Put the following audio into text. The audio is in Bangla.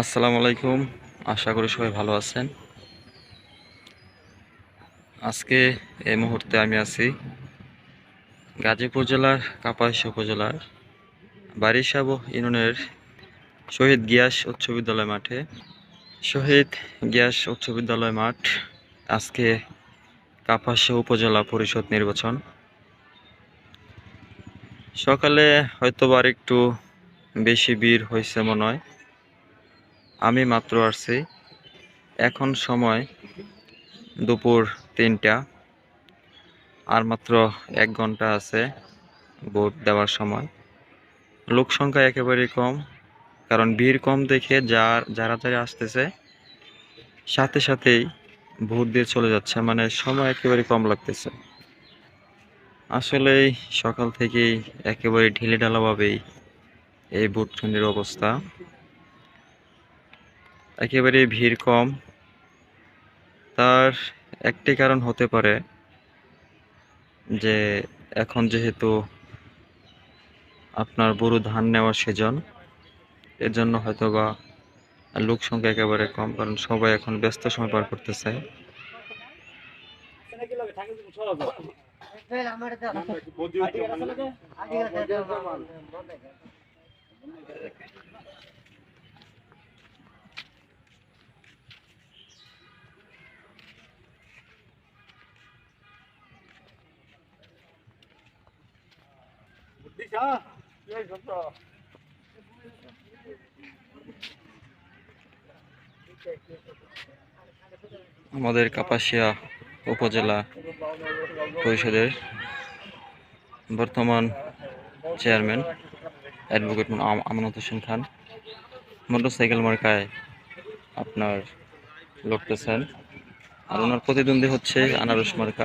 আসসালামু আলাইকুম। আশা করি সবাই ভালো আছেন। আজকে এই মুহূর্তে আমি আছি গাজীপুর জেলার কাপাসী উপজেলার বারিশাব ইউনিয়নের শহীদ গিয়াস উচ্চ বিদ্যালয় মাঠে। শহীদ গিয়াস উচ্চ বিদ্যালয় মাঠ আজকে কাপাসী উপজেলা পরিষদ নির্বাচন। সকালে হয়তো একটু বেশি ভিড় হয়েছে মনে হয়। আমি মাত্র আসছি। এখন সময় দুপুর তিনটা। আর মাত্র এক ঘণ্টা আছে ভোট দেওয়ার সময়। লোক সংখ্যা একেবারেই কম, কারণ ভিড় কম দেখে যার যারা যারা আসতেছে, সাথে সাথেই ভোট দিয়ে চলে যাচ্ছে। মানে সময় একেবারে কম লাগতেছে। আসলেই সকাল থেকেই একেবারে ঢিলে ঢালাভাবেই এই ভোট কেন্দ্রের অবস্থা। একেবারে ভিড় কম। তার একটি কারণ হতে পারে যে এখন যেহেতু আপনার বড় ধান নেওয়ার সিজন এর জন্য হয়তো বা লোক সংখ্যা একেবারে কম, কারণ সবাই এখন ব্যস্ত সময় পার করতেছে। আমাদের কাপাসিয়া উপজেলা পরিষদের বর্তমান চেয়ারম্যান অ্যাডভোকেট আমানত হোসেন খান। মোটরসাইকেল মার্কায় আপনার লড়তেছেন আর ওনার প্রতিদ্বন্দ্বী হচ্ছে আনারস মার্কা।